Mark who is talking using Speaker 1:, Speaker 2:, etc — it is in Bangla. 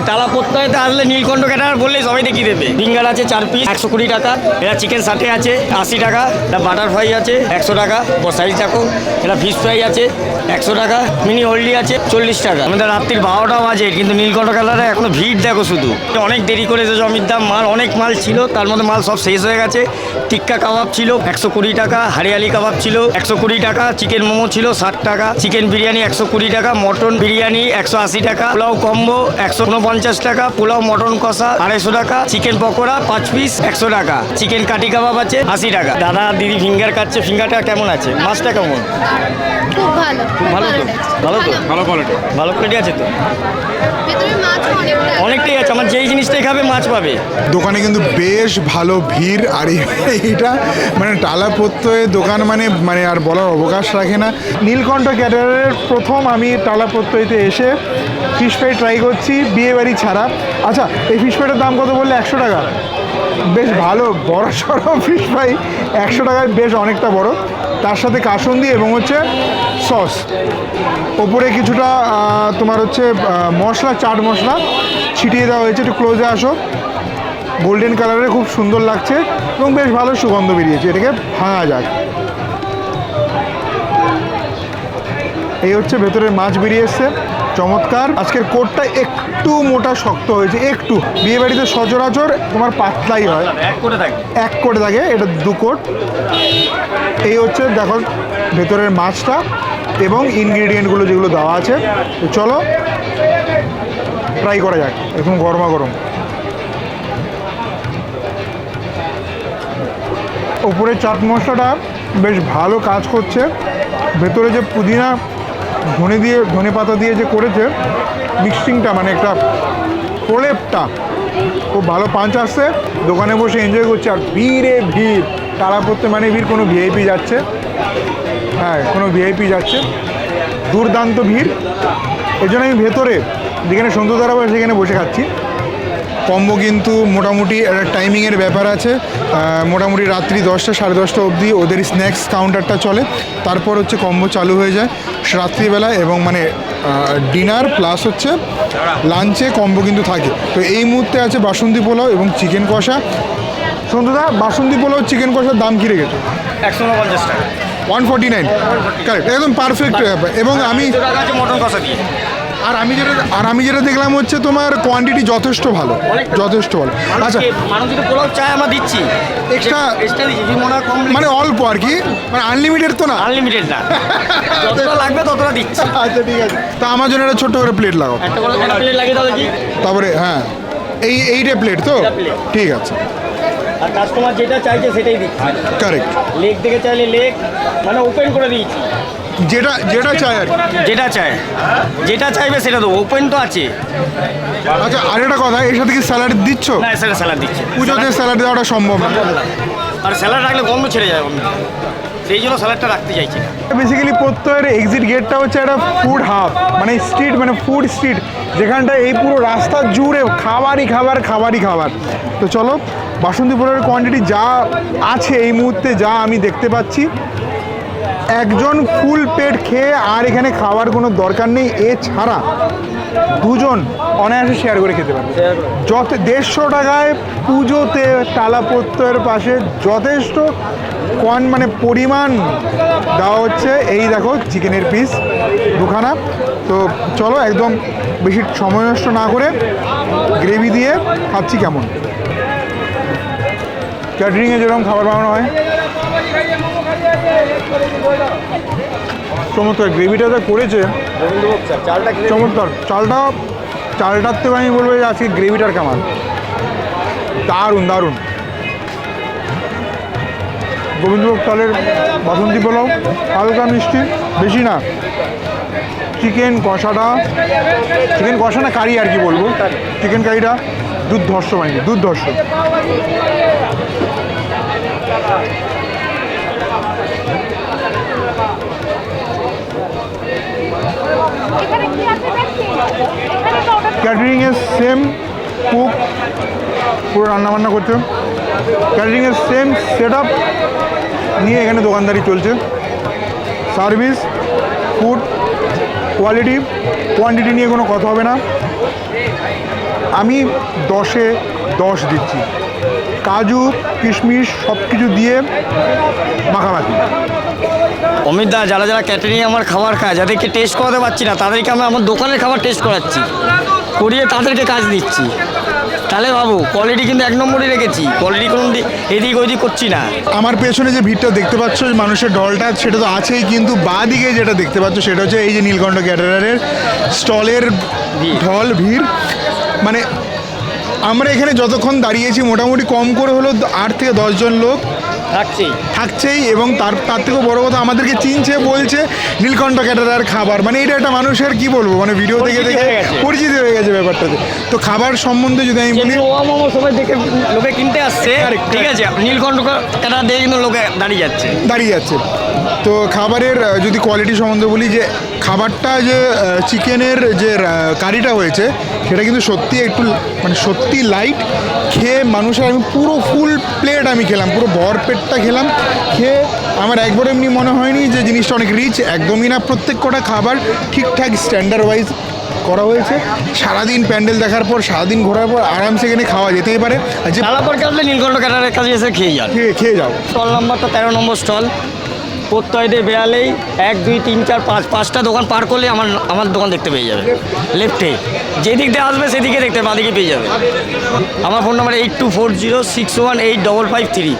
Speaker 1: টালা প্রত্যয়তে আসলে নীলকণ্ঠ ক্যাটার বললে সবাই দেখিয়ে দেবে? ফিঙ্গার আছে চার পিস একশো কুড়ি টাকা। এটা চিকেন ষাটে আছে, আশি টাকা। এটা বাটার ফ্রাই আছে, একশো টাকা। সাইজ দেখো, এটা ফিশ ফ্রাই আছে, একশো টাকা। মিনি হলদি আছে, চল্লিশ টাকা। আমাদের রাত্রির বারোটা বাজে, কিন্তু নীলকণ্ঠ ক্যাটারে এখনও ভিড় দেখো শুধু। অনেক দেরি করে এসেছে, অমিত দাম মাল, অনেক মাল ছিল, তার মধ্যে মাল সব শেষ হয়ে গেছে। টিক্কা কাবাব ছিল, একশো কুড়ি টাকা। হারিয়ালি কাবাব ছিল, একশো কুড়ি টাকা। চিকেন মোমো ছিল, ষাট টাকা। চিকেন বিরিয়ানি একশো কুড়ি টাকা। মটন বিরিয়ানি একশো আশি টাকা। পোলাও কম্বো একশো উনপঞ্চাশ টাকা পোলাও মটন কষা আড়াইশো টাকা চিকেন পকোড়া পাঁচ পিস একশো টাকা। চিকেন কাটি কাবাব আছে আশি টাকা। দাদা দিদি ফিঙ্গার কাটছে ফিঙ্গারটা কেমন আছে? মাছটা কেমন?
Speaker 2: খুব ভালো খুব
Speaker 1: ভালো তো? ভালো তো?
Speaker 3: ভালো। কোয়ালিটি
Speaker 1: ভালো কোয়ালিটি আছে তো? অনেকটাই আছে আমার যেই জিনিসটাই খাবে মাছ পাবে।
Speaker 3: দোকানে কিন্তু বেশ ভালো ভিড় আর এইটা মানে টালা প্রত্যয়ে দোকান মানে মানে আর বলার অবকাশ রাখে না।
Speaker 4: নীলকণ্ঠ ক্যাটারের প্রথম আমি টালা প্রত্যয়তে এসে ফিশ ফ্রাই ট্রাই করছি বিয়ে বাড়ি ছাড়া। আচ্ছা এই ফিশ ফ্রাইটার দাম কত বললে? একশো টাকা। বেশ ভালো, বড় সড়ো ফিশ ফ্রাই একশো টাকায় বেশ অনেকটা বড়। তার সাথে কাসুন্দি এবং হচ্ছে সস ওপরে কিছুটা তোমার হচ্ছে মশলা, চাট মশলা ছিটিয়ে দেওয়া হয়েছে। একটু ক্লোজে আসো। গোল্ডেন কালারের খুব সুন্দর লাগছে এবং বেশ ভালো সুগন্ধ বেরিয়েছে। এটাকে ভাঙা যাক। এই হচ্ছে ভেতরের মাছ বেরিয়ে এসছে। চমৎকার। আজকের কোটটা একটু মোটা শক্ত হয়েছে একটু। বিয়ে বাড়িতে সচরাচর তোমার পাতলাই হয়।
Speaker 1: এক কোটে থাকে।
Speaker 4: এক কোট থাকে এটা দু কোট। এই হচ্ছে দেখো ভেতরের মাছটা এবং ইনগ্রিডিয়েন্টগুলো যেগুলো দেওয়া আছে। তো চলো ট্রাই করা যাক একদম গরমা গরম। ওপরে চাট মশলাটা বেশ ভালো কাজ করছে। ভেতরে যে পুদিনা ধনে দিয়ে, ধনে পাতা দিয়ে যে করেছে মিক্সিংটা মানে একটা প্রলেপটা, খুব ভালো পাঞ্চ আসছে। দোকানে বসে এনজয় করছে, আর ভিড়ে ভিড়। তারা করতে মানে ভিড়, কোনো ভিআইপি যাচ্ছে। হ্যাঁ কোনো ভিআইপি যাচ্ছে। দুর্দান্ত ভিড়। এই জন্য আমি ভেতরে, যেখানে সন্ধ্যতারা বসে, সেখানে বসে খাচ্ছি।
Speaker 3: কম্বো কিন্তু মোটামুটি একটা টাইমিংয়ের ব্যাপার আছে। মোটামুটি রাত্রি দশটা সাড়ে দশটা অবধি ওদের স্ন্যাক্স কাউন্টারটা চলে। তারপর হচ্ছে কম্বো চালু হয়ে যায় রাত্রিবেলা এবং মানে ডিনার প্লাস হচ্ছে লাঞ্চে কম্বো কিন্তু থাকে। তো এই মুহূর্তে আছে বাসন্তী পোলাও এবং চিকেন কষা।
Speaker 4: সন্ধ্যতা বাসন্তী পোলাও চিকেন কষার দাম কী রেখেছে
Speaker 1: একশো উনপঞ্চাশ টাকা।
Speaker 3: ওয়ান ফর্টি নাইন কারেক্ট একদম পারফেক্ট এবং আমি
Speaker 1: মটন কষা দিয়ে।
Speaker 3: আর আমি যেটা আর আমি যেটা দেখলাম হচ্ছে তোমার কোয়ান্টিটি যথেষ্ট ভালো যথেষ্ট ভালো। আচ্ছা।
Speaker 1: মানুষ যদি পোলাও চায় আমরা দিচ্ছি।
Speaker 3: Extra-
Speaker 1: এক্সট্রা দিচ্ছি যদি মনে কম
Speaker 3: মানে অল্প আর কি মানে আনলিমিটেড তো না?
Speaker 1: আনলিমিটেড না। যতটা লাগবে ততটা দিচ্ছি।
Speaker 3: আচ্ছা ঠিক আছে। তা আমার জন্য একটা ছোট্ট করে প্লেট লাগাও।
Speaker 1: একটা করে প্লেট লাগিয়ে দাও দেখি।
Speaker 3: তারপরে হ্যাঁ। এই এইটা প্লেট তো? ঠিক আছে।
Speaker 1: আর কাস্টমার যেটা চাইছে সেটাই দিচ্ছি।
Speaker 3: কারেক্ট
Speaker 1: লেগ থেকে চাইলে লেগ মানে ওপেন করে দিয়েছি।
Speaker 3: যেটা যেটা চাই আর
Speaker 1: যেটা চায় যেটা চাইবে সেটা দেবো। ওপেন তো আছে।
Speaker 3: আচ্ছা আর একটা কথা এর সাথে কি স্যালাড দিচ্ছ?
Speaker 1: না সেটা স্যালাড দিচ্ছে।
Speaker 3: পুজোতে স্যালাড দেওয়াটা সম্ভব না।
Speaker 1: আর স্যালাড রাখলে গন্ধ ছেড়ে যায় অন্য সেই জন্য স্যালাডটা রাখতে চাইছি। না
Speaker 4: বেসিক্যালি প্রত্যয়ের এক্সিট গেটটা হচ্ছে একটা ফুড হাব মানে স্ট্রিট মানে ফুড স্ট্রিট যেখানটা এই পুরো রাস্তা জুড়ে খাবারই খাবার খাবারই খাবার। তো চলো বাসন্তীপুরের কোয়ান্টিটি যা আছে এই মুহূর্তে যা আমি দেখতে পাচ্ছি একজন ফুল পেট খেয়ে আর এখানে খাওয়ার কোনো দরকার নেই। এছাড়া দুজন অনায়াসে শেয়ার করে খেতে পারবে। যত দেড়শো টাকায় পুজোতে টালা প্রত্যয়ের পাশে যথেষ্ট কোয়ান মানে পরিমাণ দেওয়া হচ্ছে। এই দেখো চিকেনের পিস দুখানা। তো চলো একদম বেশি সময় নষ্ট না করে গ্রেভি দিয়ে খাচ্ছি কেমন। ক্যাটারিংয়ে যেরকম খাবার বানানো হয়। চমৎকার গ্রেভিটা যা করেছে, চমৎকার। চালটা, চালটার থেকে আমি বলব যে আজকে গ্রেভিটার কেমন দারুণ দারুণ। গোবিন্দভোগ চালের বাসন্তী পোলাও, হালকা মিষ্টি, বেশি না। চিকেন কষাটা, চিকেন কষা না কারি আর কি বলব? চিকেন কারিটা দুধ ধর্ষ বানিয়ে দুধ ক্যাটারিংয়ের সেম কুক পুরো রান্নাবান্না করছে। ক্যাটারিংয়ের সেম সেট নিয়ে এখানে দোকানদারি চলছে। সার্ভিস ফুড কোয়ালিটি কোয়ান্টিটি নিয়ে কোনো কথা হবে না।
Speaker 5: আমি দশে দশ দিচ্ছি। কাজু, কিশমিশ সব কিছু দিয়ে মাখামাখি।
Speaker 1: অমিত দা, যারা যারা ক্যাটারিং আমার খাবার খায়, যাদেরকে টেস্ট করাতে পারছি না, তাদেরকে আমি আমার দোকানের খাবার টেস্ট করাচ্ছি। করিয়ে তাদেরকে কাজ দিচ্ছি। তাহলে বাবু কোয়ালিটি কিন্তু এক নম্বরই রেখেছি। কোয়ালিটি কোনো এদিক ওদিক করছি না।
Speaker 4: আমার পেছনে যে ভিড়টা দেখতে পাচ্ছ মানুষের ঢলটা সেটা তো আছেই কিন্তু বাঁ দিকে যেটা দেখতে পাচ্ছ সেটা হচ্ছে এই যে নীলকণ্ঠ ক্যাটারারের স্টলের ঢল ভিড়। মানে আমরা এখানে যতক্ষণ দাঁড়িয়েছি মোটামুটি কম করে হলো আট থেকে দশজন লোক।
Speaker 1: রাখছি
Speaker 4: থাকছেই এবং তার তার থেকেও বড় কথা আমাদেরকে চিনছে বলছে নীলকণ্ঠ ক্যাটারার খাবার। মানে এটা একটা মানুষের কি বলব মানে ভিডিও দেখে দেখে পরিচিত হয়ে গেছে ব্যাপারটাতে। তো খাবার সম্বন্ধে যদি আমি বলি
Speaker 1: সবাই দেখে লোকে কিনতে আসছে ঠিক আছে নীলকণ্ঠ কাটা দিয়ে কিন্তু লোকে দাঁড়িয়ে যাচ্ছে।
Speaker 4: দাঁড়িয়ে যাচ্ছে। তো খাবারের যদি কোয়ালিটি সম্বন্ধে বলি যে খাবারটা যে চিকেনের যে কারিটা হয়েছে সেটা কিন্তু সত্যি একটু মানে সত্যি লাইট খেয়ে মানুষের আমি পুরো ফুল প্লেট আমি খেলাম পুরো ভর পেটটা খেলাম। খেয়ে আমার একবার এমনি মনে হয়নি যে জিনিসটা অনেক রিচ একদমই না। প্রত্যেক কটা খাবার ঠিকঠাক স্ট্যান্ডার্ড ওয়াইজ করা হয়েছে। সারাদিন প্যান্ডেল দেখার পর সারাদিন ঘোরার পর আরামসে এখানে খাওয়া যেতেই পারে। আর যে
Speaker 1: কাটলে নীলকণ্ঠ কাটারের কাছে এসে খেয়ে যান।
Speaker 4: খেয়ে খেয়ে যাও।
Speaker 1: স্টল নাম্বারটা তেরো নম্বর স্টল। প্রত্যয়দে বেড়ালেই এক, দুই, তিন, চার, পাঁচ, পাঁচটা দোকান পার করলে আমার আমার দোকান দেখতে পেয়ে যাবে। লেফটে। যেদিক দিয়ে আসবে সেদিকে দেখতে, বাঁদিকে পেয়ে যাবে। আমার phone number eight two four zero six one eight double five three